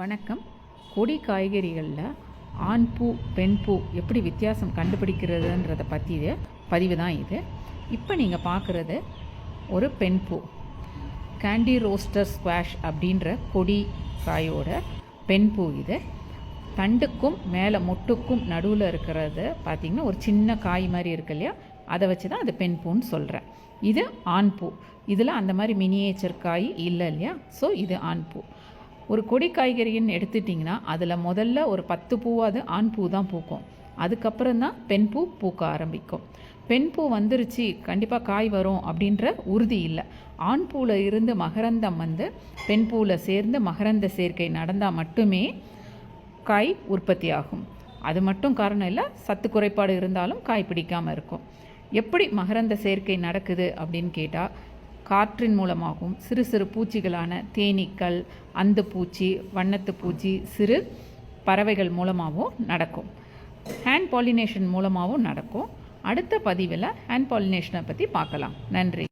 வணக்கம். கொடி காய்கறிகளில் ஆண் பூ பெண் பூ எப்படி வித்தியாசம் கண்டுபிடிக்கிறதுன்றத பற்றிய பதிவு தான் இது. இப்போ நீங்கள் பார்க்குறது ஒரு பெண் பூ. கேண்டி ரோஸ்டர் ஸ்குவாஷ் அப்படின்ற கொடி காயோட பெண் பூ இது. தண்டுக்கும் மேலே மொட்டுக்கும் நடுவில் இருக்கிறது பார்த்திங்கன்னா ஒரு சின்ன காய் மாதிரி இருக்கு இல்லையா? அதை வச்சு தான் அது பெண் பூன்னு சொல்கிறேன் இது ஆண் பூ. இதில் அந்த மாதிரி மினியேச்சர் காய் இல்லை இல்லையா? ஸோ இது ஆண் பூ. ஒரு கொடி காய்கறின்னு எடுத்துட்டிங்கன்னா அதில் முதல்ல ஒரு பத்து பூவாது ஆண் பூ தான் பூக்கும். அதுக்கப்புறம் தான் பெண் பூ பூக்க ஆரம்பிக்கும். பெண் பூ வந்துருச்சு கண்டிப்பாக காய் வரும் அப்படின்ற உறுதி இல்லை. ஆண் பூவில் இருந்து மகரந்தம் வந்து பெண் பூவில் சேர்ந்து மகரந்த சேர்க்கை நடந்தால் மட்டுமே காய் உற்பத்தி ஆகும். அது மட்டும் காரணம் இல்லை சத்து குறைபாடு இருந்தாலும் காய் பிடிக்காமல் இருக்கும். எப்படி மகரந்த சேர்க்கை நடக்குது அப்படின்னு கேட்டால் காற்றின் மூலமாகவும் சிறு சிறு பூச்சிகளான தேனீக்கள் அந்து பூச்சி வண்ணத்து பூச்சி சிறு பறவைகள் மூலமாகவும் நடக்கும். ஹேண்ட் பாலினேஷன் மூலமாகவும் நடக்கும். அடுத்த பதிவில் ஹேண்ட் பாலினேஷனை பற்றி பார்க்கலாம். நன்றி.